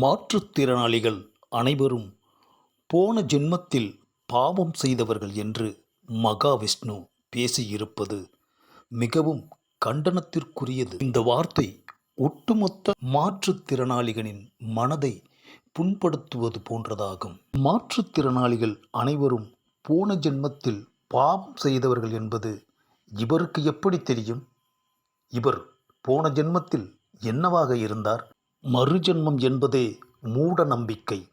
மாற்றுத்திறனாளிகள் அனைவரும் போன ஜென்மத்தில் பாவம் செய்தவர்கள் என்று மகாவிஷ்ணு பேசியிருப்பது மிகவும் கண்டனத்திற்குரியது. இந்த வார்த்தை ஒட்டுமொத்த மாற்றுத்திறனாளிகளின் மனதை புண்படுத்துவது போன்றதாகும். மாற்றுத்திறனாளிகள் அனைவரும் போன ஜென்மத்தில் பாவம் செய்தவர்கள் என்பது இவருக்கு எப்படி தெரியும்? இவர் போன ஜென்மத்தில் என்னவாக இருந்தார்? மறுஜென்மம் என்பதே மூட நம்பிக்கை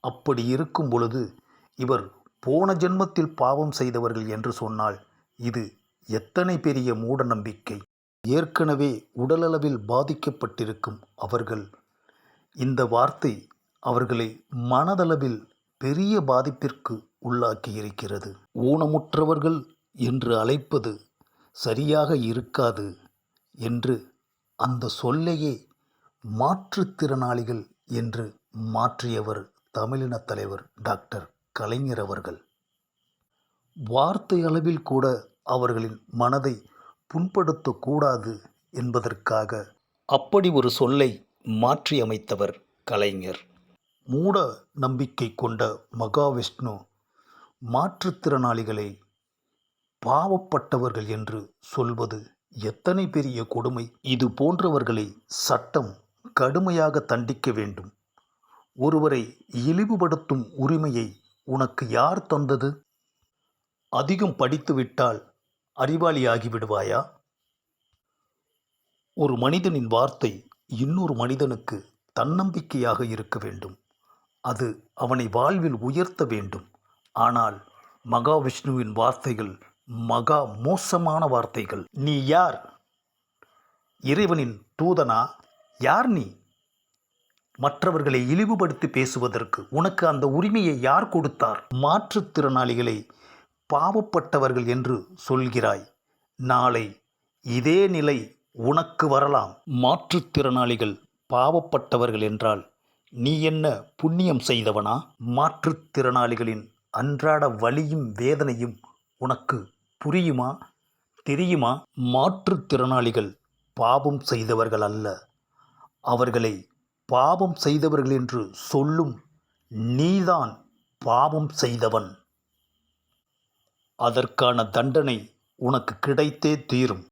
அப்படி இருக்கும் பொழுது இவர் போன ஜென்மத்தில் பாவம் செய்தவர்கள் என்று சொன்னால் இது எத்தனை பெரிய மூட நம்பிக்கை ஏற்கனவே உடலளவில் பாதிக்கப்பட்டிருக்கும் அவர்கள். இந்த வார்த்தை அவர்களை மனதளவில் பெரிய பாதிப்பிற்கு உள்ளாக்கி இருக்கிறது ஊனமுற்றவர்கள் என்று அழைப்பது சரியாக இருக்காது என்று அந்த சொல்லையே மாற்றுத்திறனாளிகள் என்று மாற்றியவர் தமிழினத் தலைவர் டாக்டர் கலைஞர் அவர்கள். வார்த்தை அளவில் கூட அவர்களின் மனதை புண்படுத்தக்கூடாது என்பதற்காக அப்படி ஒரு சொல்லை மாற்றியமைத்தவர் கலைஞர். மூட நம்பிக்கை கொண்ட மகாவிஷ்ணு மாற்றுத்திறனாளிகளை பாவப்பட்டவர்கள் என்று சொல்வது எத்தனை பெரிய கொடுமை. இது போன்றவர்களை சட்டம் கடுமையாக தண்டிக்க வேண்டும். ஒருவரை இழிவுபடுத்தும் உரிமையை உனக்கு யார் தந்தது? அதிகம் படித்துவிட்டால் அறிவாளியாகி விடுவாயா? ஒரு மனிதனின் வார்த்தை இன்னொரு மனிதனுக்கு தன்னம்பிக்கையாக இருக்க வேண்டும். அது அவனை வாழ்வில் உயர்த்த வேண்டும். ஆனால் மகாவிஷ்ணுவின் வார்த்தைகள் மகா மோசமான வார்த்தைகள். நீ யார்? இறைவனின் தூதனா? யார் நீ? மற்றவர்களை இழிவுபடுத்தி பேசுவதற்கு உனக்கு அந்த உரிமையை யார் கொடுத்தார்? மாற்றுத்திறனாளிகளை பாவப்பட்டவர்கள் என்று சொல்கிறாய். நாளை இதே நிலை உனக்கு வரலாம். மாற்றுத்திறனாளிகள் பாவப்பட்டவர்கள் என்றால் நீ என்ன புண்ணியம் செய்தவனா? மாற்றுத்திறனாளிகளின் அன்றாட வலியும் வேதனையும் உனக்கு புரியுமா? தெரியுமா? மாற்றுத்திறனாளிகள் பாவம் செய்தவர்கள் அல்ல. அவர்களை பாவம் செய்தவர்கள் என்று சொல்லும் நீதான் பாவம் செய்தவன். அதற்கான தண்டனை உனக்கு கிடைத்தே தீரும்.